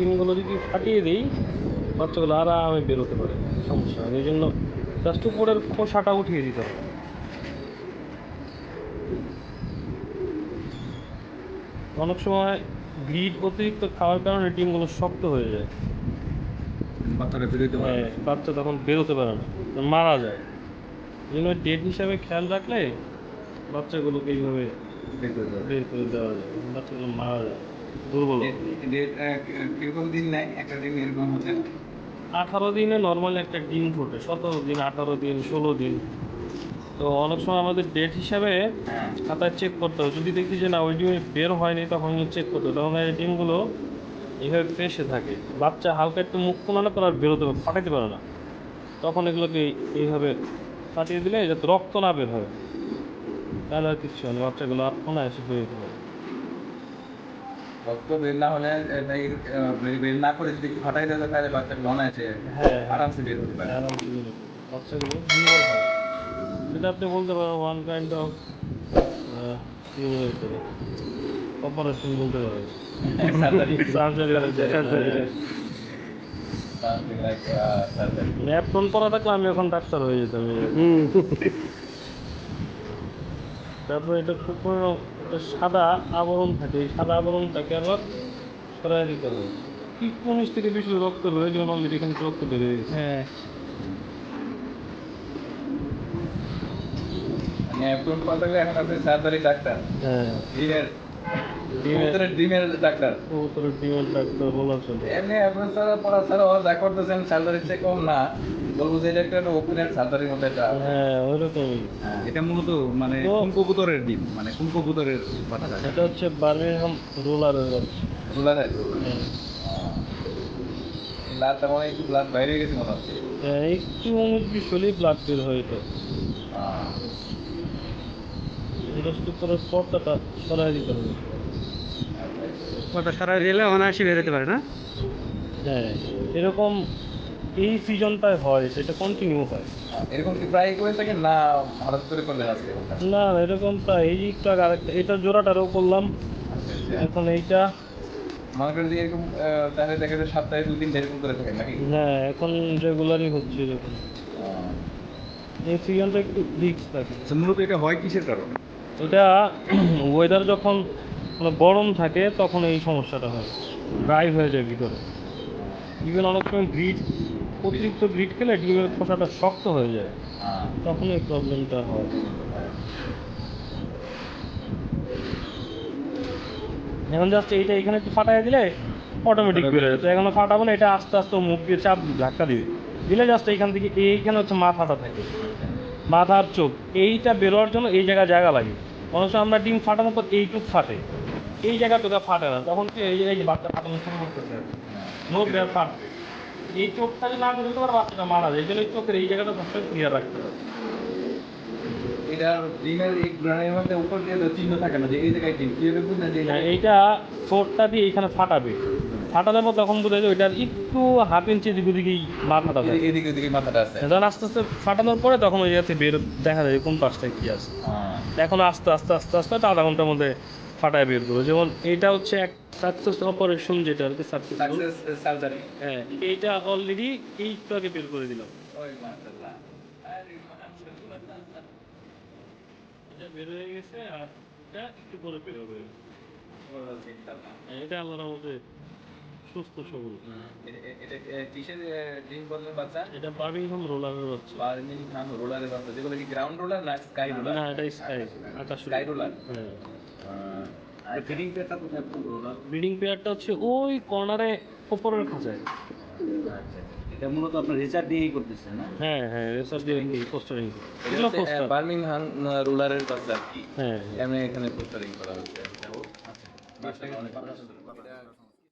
ডিমগুলো যদি ফাটিয়ে দিই বাচ্চাগুলো আরামে বেরোতে পারে সমস্যা হয় না। এই জন্য জাস্ট উপরের খোসাটা উঠিয়ে দিতে হবে অনেক সময় গ্রিড অতিরিক্ত খাওয়ার কারণে ডিমগুলো শক্ত হয়ে যায় বাচ্চাটা বেরোতে পারে হ্যাঁ, বাচ্চা তখন বেরোতে পারে না মারা যায় এই জন্য ডেট হিসাবে খেয়াল রাখলে বাচ্চাগুলোকে এইভাবে বের করে দেবে। বের করে দেওয়া যায় বাচ্চাগুলো মারা যায় দুর্বল। হয়। দিন একটা দিন এরকম আঠারো দিনে নর্মালি একটা ডিম ফোটে সতেরো দিন আঠারো দিন ষোলো দিন। তো অনেক সময় আমাদের ডেট হিসাবে হ্যাঁ। খাতায় চেক করতে হবে যদি দেখি যে না ওই ডিমে বের হয়নি তখন চেক করতে হবে তখন এই ডিমগুলো এভাবে ফেসে থাকে। বাচ্চা হালকা একটু মুখ কোনানো করে আর বেরোতে পারে ফাটাইতে পারে না। তখন এগুলোকে এইভাবে ফাটিয়ে দিলে যাতে রক্ত না বের হয়। তাহলে আর কিচ্ছু হয় না বাচ্চাগুলো আর অনায়াসে হয়ে যেতে পারে রক্ত বের না হলে বের- না করে যদি ফাটাই দেয় তাহলে বাচ্চাগুলো অনায়াসে হ্যাঁ। আরামসে বের হতে পারে। বাচ্চাগুলো সেটা আপনি বলতে পারেন ওয়ান কাইন্ড অফ অপারেশন বলতে পারেন uh. ন্যাপটন পরা থাকলে আমি এখন ডাক্তার হয়ে যেতাম তারপর এটা খুব সাদা আবরণ থাকে। এই সাদা আবরণটাকে আবার সরাই দিতে হবে। কি কোন থেকে বেশি রক্ত বেরোয় যেমন অলরেডি এখানে রক্ত বেরিয়ে গেছে। হ্যাঁ। মানে এখন কথা এখন আপনি সার্জারি ডাক্তার। হ্যাঁ। ডিমের ডিমের- কবুতরের ডিমের ডাক্তার কবুতরের ডিমের ডাক্তার বলা চলে। এমনি আপনার পড়া ছাড়া যা করতেছেন সার্জারির চেয়ে কম না। বলব যে এটা একটা ওপেনের সার্জারির মধ্যে একটা। হ্যাঁ ওইরকমই। এটা মূলত মানে তো- কোন কবুতরের ডিম মানে কোন কবুতরের বাচ্চা। এটা হচ্ছে বার্মিংহাম রোলারের বাচ্চা হ্যাঁ। ব্লাড তেমন একটু ব্লাড বাইরে গেছে মনে হচ্ছে হ্যাঁ, একটু ব্লাড বের হয় এটা এটা শুধু করে পর্দাটা সরাই দিতে হবে। কথা সারা রেলে অনায়াসে বেরোতে পারে না? হ্যাঁ এরকম এই সিজনটায় হয় সেটা কন্টিনিউ হয়। এরকম কি প্রায় করে থাকেন না হঠাৎ করে করলেন আজকে না না, এরকম প্রায় এই যে আরেকটা এটা জোড়াটারও করলাম। এখন এইটা। মনে করেন যে এরকম তাহলে দেখা যায় সপ্তাহে দুই দিন এরকম করে থাকেন নাকি? হ্যাঁ এখন রেগুলারই হচ্ছে এরকম। এই সিজনটা একটু রিক্স থাকে। আচ্ছা, মূলত এটা হয় কিসের কারণে? এটা ওয়েদার যখন মানে গরম থাকে, তখন এই সমস্যাটা হয়। ড্রাই হয়ে যায় ভিতরে। ইভেন অনেক সময় গ্রিড অতিরিক্ত গ্রিড খেলে ডিমের খোসাটা শক্ত হয়ে যায়। তখন এই প্রবলেমটা হয়। এখন জাস্ট এইটা এখানে একটু ফাটাই দিলে অটোমেটিক যায়। তো এখন ফাটাবো না, এটা আস্তে আস্তে মুখ দিয়ে চাপ ধাক্কা দিবে দিলে জাস্ট এইখান থেকে এইখানে হচ্ছে মাথাটা থাকে। মাথার চোখ, এইটা বেরোয়ার জন্য এই জায়গায় জায়গা লাগে। সময় আমরা ডিম ফাটানোর পর এইটুক ফাটে। এই জায়গাটুকু ফাটে না। তখন কি এই যে যে বাচ্চা ফাটানো শুরু করতেছে মুখ দিয়ে ফাটবে এই চোখটা যদি না বেরোতে পারে বাচ্চাটা মারা যায়। এই জন্য এই চোখের এই জায়গাটা সবসময় ক্লিয়ার রাখতে হবে। এটা ডিমের এই গ্রানের মধ্যে উপর দিয়ে তো চিহ্ন থাকে না যে এই জায়গায় ডিম। কীভাবে বুঝলেন যে এই হ্যাঁ, জায়গায়- এইটা ঠোঁটটা দিয়ে এখানে ফাটাবে। ফাটানোর পর তখন বোঝা যায় ওইটার একটু হাফ ইঞ্চি দিকে দিকেই মাথাটা থাকে। এদিকে- এদিকে ওদিকে মাথাটা আছে। যখন আস্তে আস্তে ফাটানোর পরে তখন ওই জায়গাতে বের দেখা যায় কোন পাশটায় কী আছে। হ্যাঁ। এখন আস্তে আস্তে আস্তে আস্তে আধা ঘণ্টার মধ্যে ফাটায় বের করব। যেমন এটা হচ্ছে এক সাকসেস অপারেশন যেটা আর কি সার্জারি হ্যাঁ এইটা অলরেডি এইটু আগে বের করে দিলাম। বের হয়ে গেছে আর এটা একটু পরে বের হবে। চিন্তাধারা। এটা আল্লাহর মধ্যে সুস্থ সবল। এটা কিসের ডিম বললেন বাচ্চা? এটা বার্মিংহাম রোলারের হচ্ছে বার্মিংহাম রোলারের বাচ্চা। যেগুলো কি গ্রাউন্ড রোলার না স্কাই রোলার না এটা স্কাই আকাশ স্কাই রোলার হ্যাঁ। পেয়ারটা তো ব্রিডিং পেয়ারটা হচ্ছে ওই কর্নারে ওপরের খাঁচায়। এটা মূলত আপনার দিয়েই করতেছেন না? হ্যাঁ হ্যাঁ রেসার দিয়ে পোস্টারিং এগুলো পোস্টার বার্মিংহাম রোলারের বাচ্চা। কি হ্যাঁ। এমনি এখানে পোস্টারিং করা হচ্ছে। আচ্ছা।